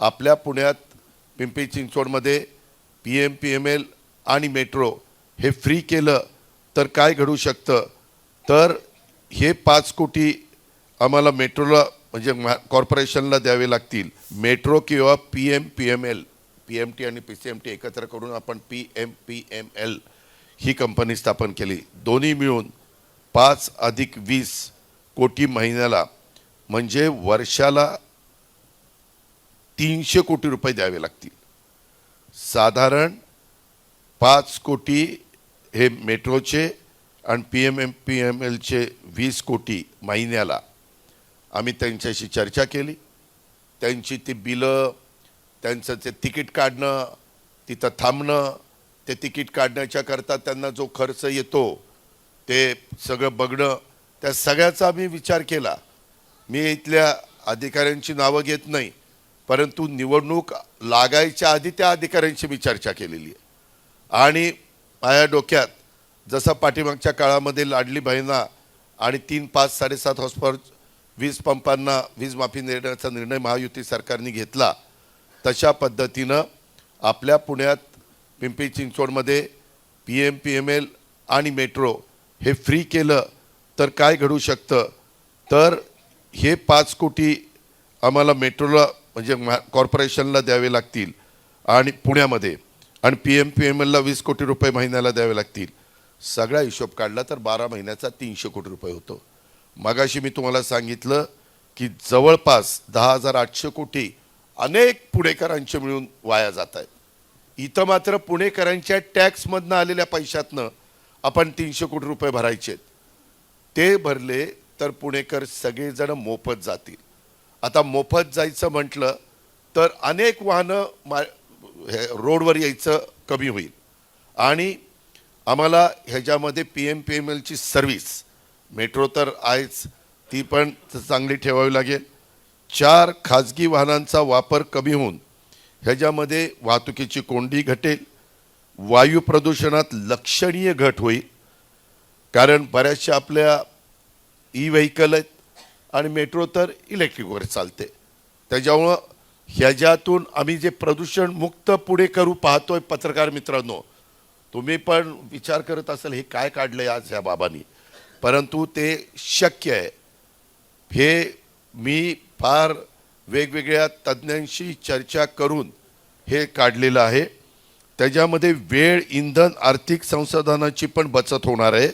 आपल्या पुण्यात पिंपरी चिंचवडमध्ये P M P M L आणि मेट्रो हे फ्री केलं तर काय घडू शकतं? तर हे पाच कोटी आम्हाला मेट्रोला म्हणजे कॉर्पोरेशनला द्यावे लागतील. मेट्रो किंवा P M P M L P M T आणि पी सी एम टी एकत्र करून आपण P M P M L ही कंपनी स्थापन केली. दोन्ही मिळून पाच अधिक वीस कोटी महिन्याला म्हणजे वर्षाला तीनशे कोटी रुपये द्यावे लागतील. साधारण पाच कोटी हे मेट्रोचे आणि P M M P M एलचे वीस कोटी महिन्याला आम्ही त्यांच्याशी चर्चा केली. त्यांची ती बिलं त्यांचं ते तिकीट काढणं तिथं थांबणं ते तिकीट काढण्याच्याकरता त्यांना जो खर्च येतो ते सगळं बघणं त्या सगळ्याचा आम्ही विचार केला. मी इथल्या अधिकाऱ्यांची नावं घेत नाही. परंतु निवडणूक लागायच्या आधी त्या अधिकाऱ्यांशी मी चर्चा केलेली आहे. आणि माझ्या डोक्यात जसं पाठीमागच्या काळामध्ये लाडली बहिणा आणि तीन पाच साडेसात हॉस्पर वीज पंपांना वीज माफी देण्याचा निर्णय महायुती सरकारने घेतला तशा पद्धतीनं आपल्या पुण्यात पिंपरी चिंचवडमध्ये P M P M L आणि मेट्रो हे फ्री केलं तर काय घडू शकतं? तर हे पाच कोटी आम्हाला मेट्रोला म्हणजे कॉर्पोरेशनला द्यावे लागतील आणि पुण्यामध्ये. आणि पी एम पी एम एलला वीस कोटी रुपये महिन्याला द्यावे लागतील. सगळा हिशोब काढला तर बारा महिन्याचा तीनशे कोटी रुपये होतो. मगाशी मी तुम्हाला सांगितलं की जवळपास दहा हजार आठशे कोटी अनेक पुणेकरांचे मिळून वाया जात आहेत. इथं मात्र पुणेकरांच्या टॅक्समधनं आलेल्या पैशातनं आपण तीनशे कोटी रुपये भरायचे ते भरले तर पुणेकर सगळेजण मोफत जातील. आता मोफत जायचं म्हटलं तर अनेक वाहनं मा हे रोडवर यायचं कमी होईल. आणि आम्हाला ह्याच्यामध्ये पी एम पी एम एलची सर्व्हिस मेट्रो तर आहेच ती पण चांगली ठेवावी लागेल. चार खाजगी वाहनांचा वापर कमी होऊन ह्याच्यामध्ये वाहतुकीची कोंडी घटेल. वायू प्रदूषणात लक्षणीय घट होईल. कारण बऱ्याचशा आपल्या ई व्हेकल आहेत आणि मेट्रो तर इलेक्ट्रिकवर चालते. त्याच्यामुळं ह्याच्यातून आम्ही जे प्रदूषण मुक्त पुढे करू पाहतोय पत्रकार मित्रांनो तुम्ही पण विचार करत असाल हे काय काढलं आज ह्या बाबांनी? परंतु ते शक्य आहे. हे मी फार वेगवेगळ्या तज्ज्ञांशी चर्चा करून हे काढलेलं आहे. त्याच्यामध्ये वेळ इंधन आर्थिक संसाधनाची पण बचत होणार आहे.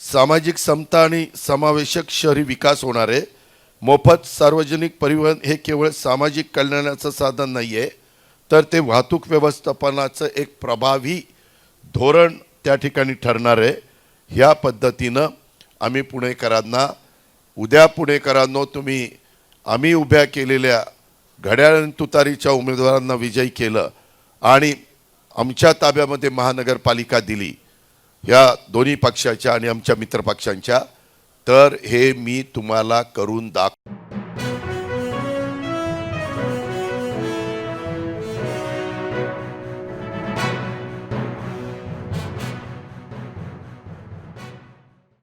सामाजिक समता आणि समावेशक शहरी विकास होणार आहे. मोफत सार्वजनिक परिवहन हे केवळ सामाजिक कल्याणाचं साधन नाही आहे तर ते वाहतूक व्यवस्थापनाचं एक प्रभावी धोरण त्या ठिकाणी ठरणार आहे. ह्या पद्धतीनं आम्ही पुणेकरांना उद्या पुणेकरांनो तुम्ही आम्ही उभ्या केलेल्या घड्याळ तुतारीच्या उमेदवारांना विजयी केलं आणि आमच्या ताब्यामध्ये महानगरपालिका दिली. या दोन्ही पक्षाच्या आणि आमच्या मित्रपक्षांच्या तर हे मी तुम्हाला करून दाख